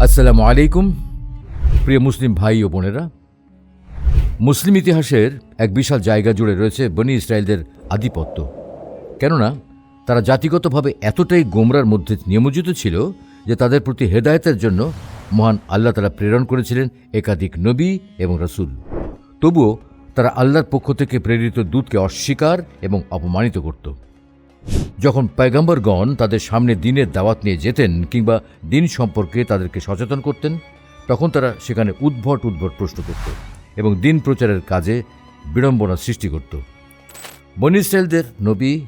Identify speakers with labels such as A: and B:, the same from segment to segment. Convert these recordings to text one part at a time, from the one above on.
A: আসসালামু আলাইকুম, প্রিয় মুসলিম ভাই ও বোনেরা। মুসলিম ইতিহাসের এক বিশাল জায়গা জুড়ে রয়েছে বনি ইসরায়েলদের আধিপত্য। কেননা, তারা জাতিগতভাবে এতটাই গোমরার মধ্যে নিয়মিত ছিল যে তাদের প্রতি হেদায়তের জন্য মহান আল্লাহ তারা প্রেরণ করেছিলেন একাধিক নবী এবং রসুল। তবুও তারা আল্লাহর পক্ষ থেকে প্রেরিত দূতকে অস্বীকার এবং অপমানিত করত। যখন পয়গম্বরগণ তাদের সামনে দিনের দাওয়াত নিয়ে যেতেন কিংবা দিন সম্পর্কে তাদেরকে সচেতন করতেন, তখন তারা সেখানে উদ্ভট উদ্ভট প্রশ্ন করত এবং দিন প্রচারের কাজে বিড়ম্বনা সৃষ্টি করত। বনি নবী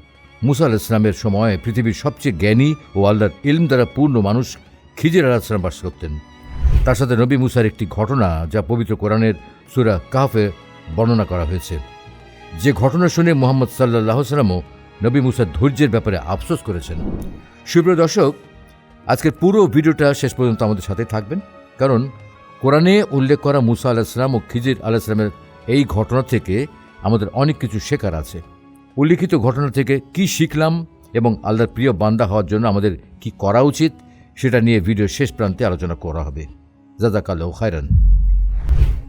A: মুসা আল ইসলামের সময় পৃথিবীর সবচেয়ে জ্ঞানী ও আল্লাহর ইলম দ্বারা পূর্ণ মানুষ খিজির ইসলাম বাস করতেন। তার সাথে নবী মুসার একটি ঘটনা যা পবিত্র কোরআনের সুরা কাহফে বর্ণনা করা হয়েছে। যে ঘটনা শুনে মোহাম্মদ সাল্লাহ সাল্লামও নবী মুসার ধৈর্যের ব্যাপারে আফসোস করেছেন। সুপ্রিয় দর্শক, আজকের পুরো ভিডিওটা শেষ পর্যন্ত আমাদের সাথে থাকবেন। কারণ কোরআনে উল্লেখ করা মুসা আলাহিসাম ও খিজির আলাহিসামের এই ঘটনা থেকে আমাদের অনেক কিছু শেখার আছে। উল্লিখিত ঘটনা থেকে কি শিখলাম এবং আল্লাহর প্রিয় বান্দা হওয়ার জন্য আমাদের কি করা উচিত, সেটা নিয়ে ভিডিও শেষ প্রান্তে আলোচনা করা হবে। জাজাকাল্লাহ খায়রান।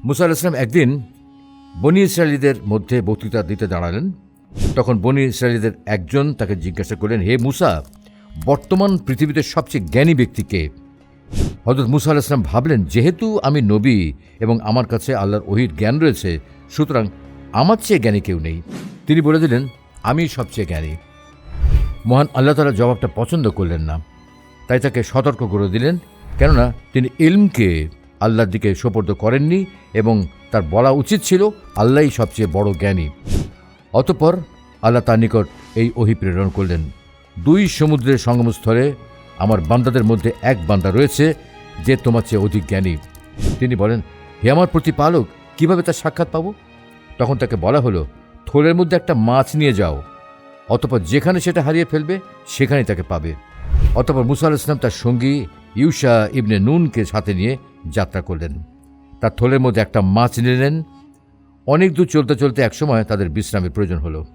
A: মুসা আলাহিসাম একদিন বনি ইসরায়েলিদের মধ্যে বক্তৃতা দিতে দাঁড়ালেন। তখন বনি ইসরায়েলিদের একজন তাকে জিজ্ঞাসা করলেন, হে মুসা, বর্তমান পৃথিবীতে সবচেয়ে জ্ঞানী ব্যক্তিকে হজরত মুসা আল ইসলাম ভাবলেন, যেহেতু আমি নবী এবং আমার কাছে আল্লাহর ওহির জ্ঞান রয়েছে, সুতরাং আমার চেয়ে জ্ঞানী কেউ নেই। তিনি বলে দিলেন, আমি সবচেয়ে জ্ঞানী। মহান আল্লাহ তালা জবাবটা পছন্দ করলেন না। তাই তাকে সতর্ক করে দিলেন, কেননা তিনি ইলমকে আল্লাহর দিকে সোপর্দ করেননি এবং তার বলা উচিত ছিল, আল্লাহই সবচেয়ে বড় জ্ঞানী। অতপর আল্লাহ তার নিকট এই ওহি প্রেরণ করলেন। দুই সমুদ্রের সঙ্গমস্থলে আমার বান্দাদের মধ্যে এক বান্দা রয়েছে যে তোমার চেয়ে অধিক জ্ঞানী। তিনি বলেন, হে আমার প্রতিপালক, কীভাবে তার সাক্ষাৎ পাবো? তখন তাকে বলা হলো, থলের মধ্যে একটা মাছ নিয়ে যাও। অতপর যেখানে সেটা হারিয়ে ফেলবে, সেখানেই তাকে পাবে। অতপর মুসা ইসলাম তার সঙ্গী ইউসা ইবনে নুনকে সাথে নিয়ে যাত্রা করলেন। তার থলের মধ্যে একটা মাছ নিলেন অনেক দূর চলতে চলতে একসময় তাদের বিশ্রামের প্রয়োজন হলো।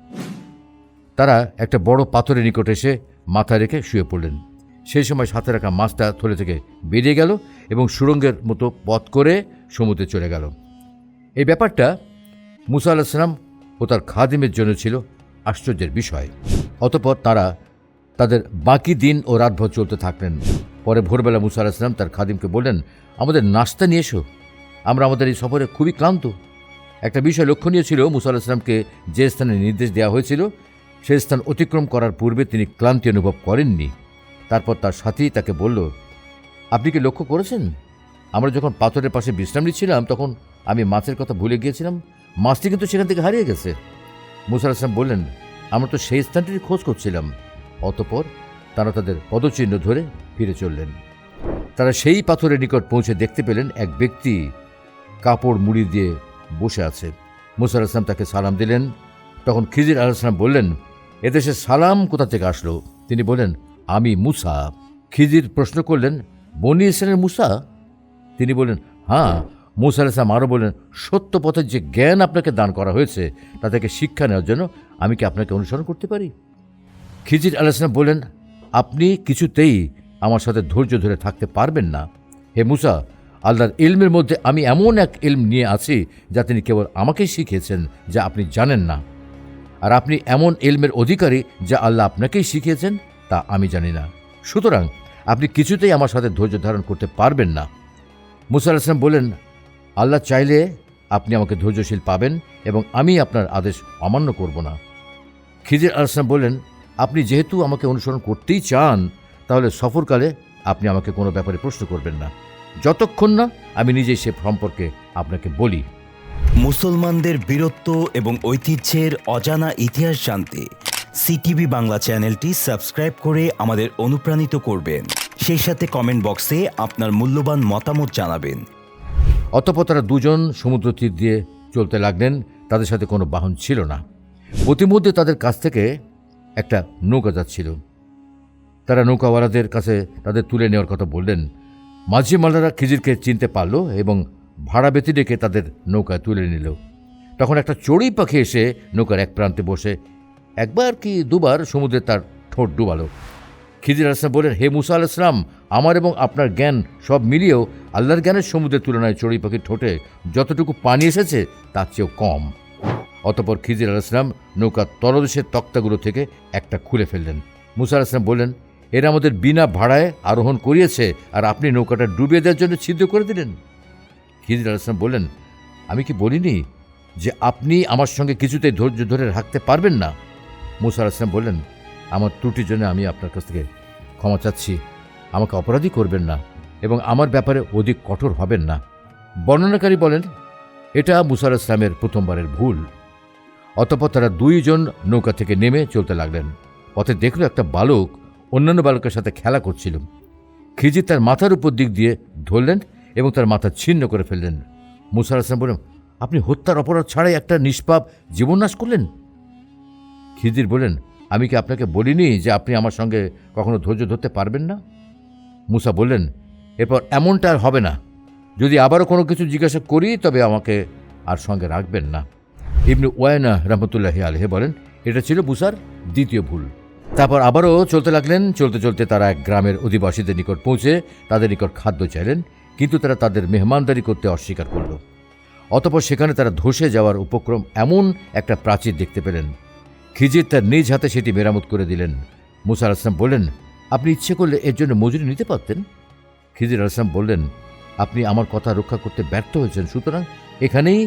A: তারা একটা বড় পাথরের নিকট এসে মাথা রেখে শুয়ে পড়লেন। সেই সময় সাথে রাখা মাছটা থলে থেকে বেরিয়ে গেল এবং সুরঙ্গের মতো পথ করে সমুদ্রে চলে গেল। এই ব্যাপারটা মুসা আলাহিসাম ও তার খাদিমের জন্য ছিল আশ্চর্যের বিষয়। অতপর তারা তাদের বাকি দিন ও রাতভর চলতে থাকলেন। পরে ভোরবেলা মুসা আলাহিসাম তার খাদিমকে বললেন, আমাদের নাস্তা নিয়ে এসো। আমরা আমাদের এই সফরে খুবই ক্লান্ত। একটা বিষয় লক্ষণীয় ছিল, মুসা আলাহিসামকে যে স্থানে নির্দেশ দেওয়া হয়েছিল সেই স্থান অতিক্রম করার পূর্বে তিনি ক্লান্তি অনুভব করেননি। তারপর তার সাথী তাকে বলল, আপনি কি লক্ষ্য করেছেন? আমরা যখন পাথরের পাশে বিশ্রাম নিচ্ছিলাম, তখন আমি মাছের কথা ভুলে গিয়েছিলাম। মাছটি কিন্তু সেখান থেকে হারিয়ে গেছে। মুসা আলাহিসাম বললেন, আমরা তো সেই স্থানটির খোঁজ করছিলাম। অতপর তারা তাদের পদচিহ্ন ধরে ফিরে চললেন। তারা সেই পাথরের নিকট পৌঁছে দেখতে পেলেন এক ব্যক্তি কাপড় মুড়ি দিয়ে বসে আছে। মুসা আলাহিসাম তাকে সালাম দিলেন। তখন খিজির আলাহিসাম বললেন, এদেশে সালাম কোথা থেকে আসলো? তিনি বললেন, আমি মুসা। খিজির প্রশ্ন করলেন, বনি ইসরায়েলের মুসা? তিনি বললেন হ্যাঁ। মুসা আলাহিসাম আরও বললেন, সত্য পথের যে জ্ঞান আপনাকে দান করা হয়েছে, তা থেকে শিক্ষা নেওয়ার জন্য আমি কি আপনাকে অনুসরণ করতে পারি? খিজির আলাহিসাম বললেন, আপনি কিছুতেই আমার সাথে ধৈর্য ধরে থাকতে পারবেন না। হে মুসা আল্লাহর ইলমের মধ্যে আমি এমন এক ইলম নিয়ে আছি যা তিনি কেবল আমাকেই শিখিয়েছেন যা আপনি জানেন না। আর আপনি এমন ইলমের অধিকারী যা আল্লাহ আপনাকেই শিখিয়েছেন তা আমি জানি না। সুতরাং আপনি কিছুতেই আমার সাথে ধৈর্য ধারণ করতে পারবেন না। মুসা আলাহিসাম বললেন, আল্লাহ চাইলে আপনি আমাকে ধৈর্যশীল পাবেন এবং আমি আপনার আদেশ অমান্য করব না। খিজির আলাহিসাম বললেন, আপনি যেহেতু আমাকে অনুসরণ করতেই চান, তাহলে সফরকালে আপনি আমাকে কোনো ব্যাপারে প্রশ্ন করবেন না। যতক্ষণ না আমি নিজেই সে সম্পর্কে আপনাকে বলি।
B: মুসলমানদের বীরত্ব এবং ঐতিহ্যের অজানা ইতিহাস জানতে সিটিভি বাংলা চ্যানেলটি সাবস্ক্রাইব করে আমাদের অনুপ্রাণিত করবেন। সেই সাথে কমেন্ট বক্সে আপনার মূল্যবান মতামত জানাবেন।
A: অতপর তারা দুজন সমুদ্র তীর দিয়ে চলতে লাগলেন তাদের সাথে কোনো বাহন ছিল না। প্রতিমধ্যে তাদের কাছ থেকে একটা নৌকা যাচ্ছিল। তারা নৌকাওয়ালাদের কাছে তাদের তুলে নেওয়ার কথা বললেন মাঝি মালারা খিজিরকে চিনতে পারল এবং ভাড়া বেতি ডেকে তাদের নৌকায় তুলে নিল। তখন একটা চড়ুই পাখি এসে নৌকার এক প্রান্তে বসে একবার কি দুবার সমুদ্রে তার ঠোঁট ডুবালো। খিজির আলাইসলাম বলেন হে মুসা আলাইসলাম আমার এবং আপনার জ্ঞান সব মিলিয়েও আল্লাহর জ্ঞানের সমুদ্রের তুলনায় চড়ুই পাখির ঠোঁটে যতটুকু পানি এসেছে তার চেয়েও কম। অতপর খিজির আলাইসলাম নৌকার তলদেশের তক্তাগুলো থেকে একটা খুলে ফেললেন। মুসা আলাইসলাম বললেন এরা আমাদের বিনা ভাড়ায় আরোহণ করিয়েছে আর আপনি নৌকাটা ডুবিয়ে দেওয়ার জন্য ছিদ্র করে দিলেন। খিজির আলাইসলাম বললেন, আমি কি বলিনি যে আপনি আমার সঙ্গে কিছুতেই ধৈর্য ধরে রাখতে পারবেন না? মুসা আলাইসলাম বললেন, আমার ত্রুটির জন্য আমি আপনার কাছ থেকে ক্ষমা চাচ্ছি। আমাকে অপরাধী করবেন না এবং আমার ব্যাপারে অধিক কঠোর হবেন না। বর্ণনাকারী বলেন, এটা মুসা ইসলামের প্রথমবারের ভুল। অতপর তারা দুইজন নৌকা থেকে নেমে চলতে লাগলেন। পথে দেখল একটা বালক অন্যান্য বালকের সাথে খেলা করছিল খিজির তার মাথার উপর দিক দিয়ে ধরলেন এবং তার মাথা ছিন্ন করে ফেললেন। মুসা ইসলাম বললেন, আপনি হত্যার অপরাধ ছাড়াই একটা নিষ্পাপ জীবননাশ করলেন? খিজির বললেন, আমি কি আপনাকে বলিনি যে আপনি আমার সঙ্গে কখনো ধৈর্য ধরতে পারবেন না? মুসা বললেন, এরপর এমনটা আর হবে না। যদি আবারও কোনো কিছু জিজ্ঞাসা করি, তবে আমাকে আর সঙ্গে রাখবেন না। ইবনু ওয়ায়না রহমতুল্লাহি আলহে বলেন, এটা ছিল মুসার দ্বিতীয় ভুল। তারপর আবারও চলতে লাগলেন, চলতে চলতে তারা এক গ্রামের অধিবাসীদের নিকট পৌঁছে তাদের নিকট খাদ্য চাইলেন, কিন্তু তারা তাদের মেহমানদারি করতে অস্বীকার করল। অতপর সেখানে তারা ধসে যাওয়ার উপক্রম এমন একটা প্রাচীর দেখতে পেলেন। খিজির তার নিজ হাতে সেটি মেরামত করে দিলেন। মুসা আলাইসলাম বললেন, আপনি ইচ্ছে করলে এর জন্য মজুরি নিতে পারতেন? খিজির আলাইসলাম বললেন, আপনি আমার কথা রক্ষা করতে ব্যর্থ হয়েছেন, সুতরাং এখানেই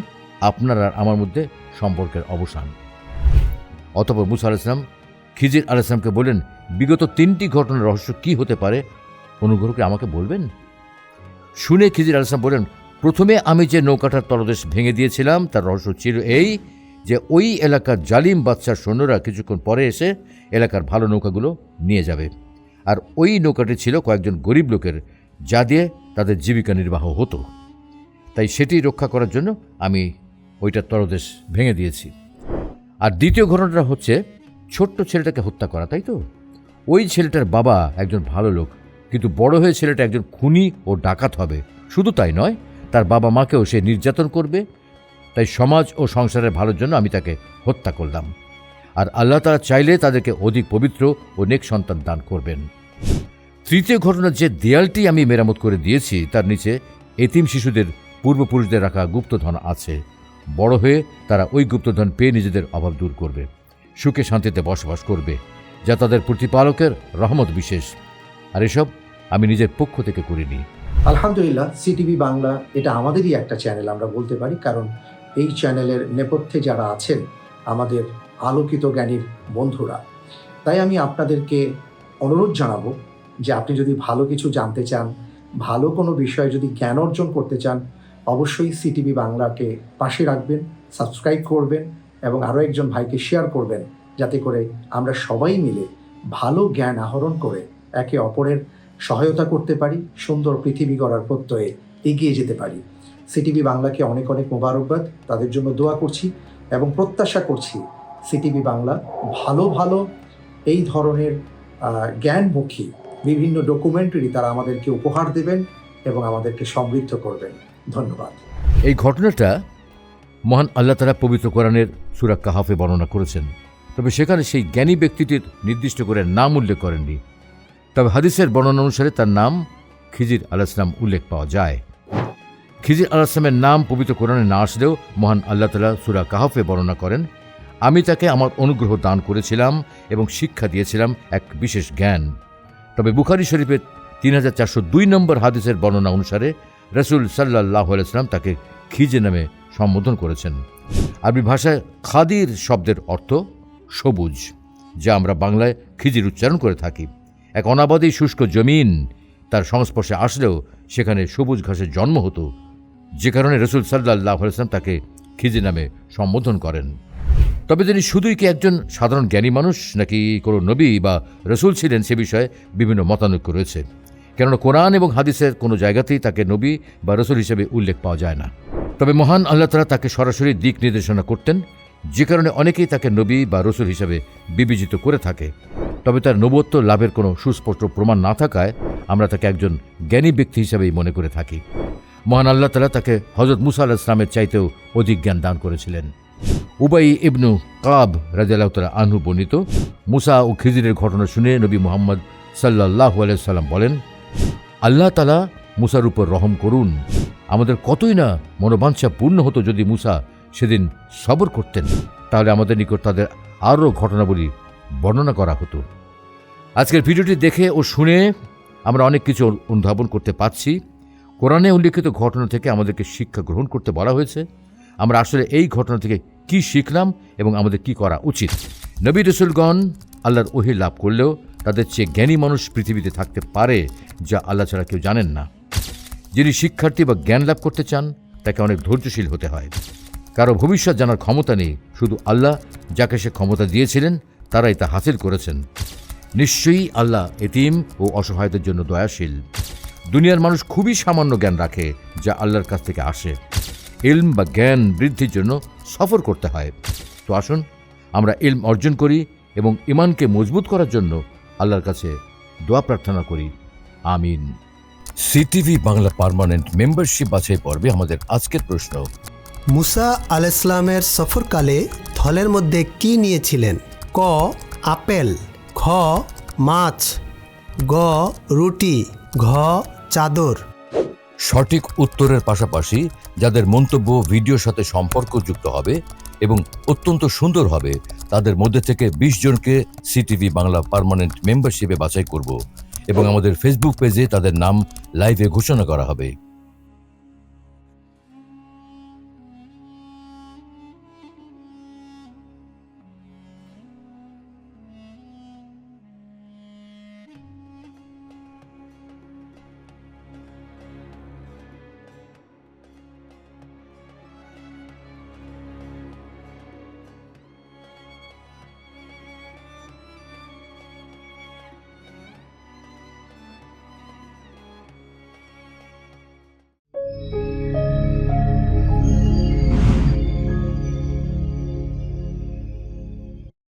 A: আপনার আর আমার মধ্যে সম্পর্কের অবসান। অতপর মুসা আলাইসলাম খিজির আলাইসলামকে বললেন, বিগত তিনটি ঘটনার রহস্য কি হতে পারে? অনুগ্রহ করে আমাকে বলবেন? শুনে খিজির আলাইসলাম বললেন, প্রথমে আমি যে নৌকাটার তলদেশ ভেঙে দিয়েছিলাম, তার রহস্য ছিল এই যে ওই এলাকার জালিম বাচ্চার সৈন্যরা কিছুক্ষণ পরে এসে এলাকার ভালো নৌকাগুলো নিয়ে যাবে। আর ওই নৌকাটি ছিল কয়েকজন গরিব লোকের, যা দিয়ে তাদের জীবিকা নির্বাহ হতো। তাই সেটি রক্ষা করার জন্য আমি ওইটার তলদেশ ভেঙে দিয়েছি। আর দ্বিতীয় ঘটনাটা হচ্ছে ছোট্ট ছেলেটাকে হত্যা করা, তাই তো? ওই ছেলেটার বাবা একজন ভালো লোক, কিন্তু বড় হয়ে ছেলেটা একজন খুনি ও ডাকাত হবে। শুধু তাই নয়, তার বাবা মাকেও সে নির্যাতন করবে, তাই সমাজ ও সংসারের ভালোর জন্য আমি তাকে হত্যা করলাম। আর আল্লাহ তারা চাইলে তাদেরকে অধিক পবিত্র ও নেক সন্তান দান করবেন। তৃতীয় ঘটনার যে দেয়ালটি আমি মেরামত করে দিয়েছি, তার নিচে এতিম শিশুদের, পূর্বপুরুষদের রাখা গুপ্তধন আছে। বড় হয়ে তারা ওই গুপ্তধন পেয়ে নিজেদের অভাব দূর করবে। সুখে শান্তিতে বসবাস করবে, যা তাদের প্রতিপালকের রহমত বিশেষ। আর এসব আমি নিজের পক্ষ থেকে করিনি।
C: আলহামদুলিল্লাহ, সিটিভি বাংলা এটা আমাদেরই একটা চ্যানেল আমরা বলতে পারি, কারণ এই চ্যানেলের নেপথ্যে যারা আছেন আমাদের আলোকিত জ্ঞানীর বন্ধুরা। তাই আমি আপনাদেরকে অনুরোধ জানাব যে আপনি যদি ভালো কিছু জানতে চান, ভালো কোনো বিষয়ে যদি জ্ঞান অর্জন করতে চান, অবশ্যই সিটিভি বাংলাকে পাশে রাখবেন, সাবস্ক্রাইব করবেন এবং আরও একজন ভাইকে শেয়ার করবেন, যাতে করে আমরা সবাই মিলে ভালো জ্ঞান আহরণ করে একে অপরের সহায়তা করতে পারি, সুন্দর পৃথিবী গড়ার প্রত্যয়ে এগিয়ে যেতে পারি। সিটিভি বাংলাকে অনেক অনেক মোবারকবাদ, তাদের জন্য দোয়া করছি এবং প্রত্যাশা করছি সিটিভি বাংলা ভালো ভালো এই ধরনের জ্ঞানমুখী বিভিন্ন ডকুমেন্টারি তারা আমাদেরকে উপহার দেবেন এবং আমাদেরকে সমৃদ্ধ করবেন। ধন্যবাদ।
A: এই ঘটনাটা মহান আল্লাহ তারা পবিত্র কোরআনের সুরা কাহাফে বর্ণনা করেছেন। তবে সেখানে সেই জ্ঞানী ব্যক্তিটির নির্দিষ্ট করে নাম উল্লেখ করেননি। তবে হাদিসের বর্ণনা অনুসারে তার নাম খিজির আলাইসলাম উল্লেখ পাওয়া যায়। খিজির আলাইসলামের নাম পবিত্র কোরআনে না আসলেও মহান আল্লাহ তালা সুরা কাহাফে বর্ণনা করেন, আমি তাকে আমার অনুগ্রহ দান করেছিলাম এবং শিক্ষা দিয়েছিলাম এক বিশেষ জ্ঞান। তবে বুখারি শরীফের তিন হাজার চারশো দুই নম্বর হাদিসের বর্ণনা অনুসারে রসুল সাল্লাহ আলাইসলাম তাকে খিজে নামে সম্বোধন করেছেন। আরবি ভাষায় খাদির শব্দের অর্থ সবুজ, যা আমরা বাংলায় খিজির উচ্চারণ করে থাকি। এক অনাবাদী শুষ্ক জমিন তার সংস্পর্শে আসলেও সেখানে সবুজ ঘাসের জন্ম হতো, যে কারণে রসুল সাল্লাহ আলাইসলাম তাকে খিজি নামে সম্বোধন করেন। তবে তিনি শুধুই কি একজন সাধারণ জ্ঞানী মানুষ, নাকি কোনো নবী বা রসুল ছিলেন সে বিষয়ে বিভিন্ন মতানৈক্য রয়েছে? কেননা কোরআন এবং হাদিসের কোনো জায়গাতেই তাকে নবী বা রসুল হিসেবে উল্লেখ পাওয়া যায় না। তবে মহান আল্লাহ তালা তাকে সরাসরি দিক নির্দেশনা করতেন, যে কারণে অনেকেই তাকে নবী বা রসুল হিসেবে বিবেচিত করে থাকে। তবে তার নবত্ব লাভের কোনো সুস্পষ্ট প্রমাণ না থাকায় আমরা তাকে একজন জ্ঞানী ব্যক্তি হিসেবেই মনে করে থাকি। মহান আল্লাহ তালা তাকে হজরত মুসা আল্লাহ ইসলামের চাইতেও অধিক জ্ঞান দান করেছিলেন। উবাই ইবনু কাব রাজিয়াল্লাহ তালা বর্ণিত, মুসা ও খিজিরের ঘটনা শুনে নবী মোহাম্মদ সাল্লাহ সাল্লাম বলেন, আল্লাহ তালা মুসার উপর রহম করুন। আমাদের কতই না মনোবাঞ্ছা পূর্ণ হতো যদি মুসা সেদিন সবর করতেন। তাহলে আমাদের নিকট তাদের আরও ঘটনাবলী বর্ণনা করা হতো। আজকের ভিডিওটি দেখে ও শুনে আমরা অনেক কিছু অনুধাবন করতে পারছি। কোরআনে উল্লিখিত ঘটনা থেকে আমাদেরকে শিক্ষা গ্রহণ করতে বলা হয়েছে। আমরা আসলে এই ঘটনা থেকে কি শিখলাম এবং আমাদের কি করা উচিত? নবী রসুলগণ আল্লাহর ওহি লাভ করলেও তাদের চেয়ে জ্ঞানী মানুষ পৃথিবীতে থাকতে পারে যা আল্লাহ ছাড়া কেউ জানেন না। যিনি শিক্ষার্থী বা জ্ঞান লাভ করতে চান, তাকে অনেক ধৈর্যশীল হতে হয়। কারও ভবিষ্যৎ জানার ক্ষমতা নেই, শুধু আল্লাহ যাকে সে ক্ষমতা দিয়েছিলেন, তারাই তা হাসিল করেছেন। নিশ্চয়ই আল্লাহ এতিম ও অসহায়দের জন্য দয়াশীল। দুনিয়ার মানুষ খুবই সামান্য জ্ঞান রাখে, যা আল্লাহর কাছ থেকে আসে। ইলম বা জ্ঞান বৃদ্ধির জন্য সফর করতে হয়। তো আসুন, আমরা ইলম অর্জন করি এবং ইমানকে মজবুত করার জন্য আল্লাহর কাছে দোয়া প্রার্থনা করি। আমিন। সিটিভি বাংলা পার্মানেন্ট মেম্বারশিপ বাছাই পর্বে আমাদের আজকের প্রশ্ন।
D: মুসা আলাইসলামের সফরকালে থলের মধ্যে কি নিয়েছিলেন? ক আপেল খ মাছ গ রুটি ঘ চাদর।
A: সঠিক উত্তরের পাশাপাশি যাদের মন্তব্য ভিডিওর সাথে সম্পর্কযুক্ত হবে এবং অত্যন্ত সুন্দর হবে তাদের মধ্যে থেকে ২০ জনকে সিটিভি বাংলা পার্মানেন্ট মেম্বারশিপে বাছাই করব। এবং আমাদের ফেসবুক পেজে তাদের নাম লাইভে ঘোষণা করা হবে।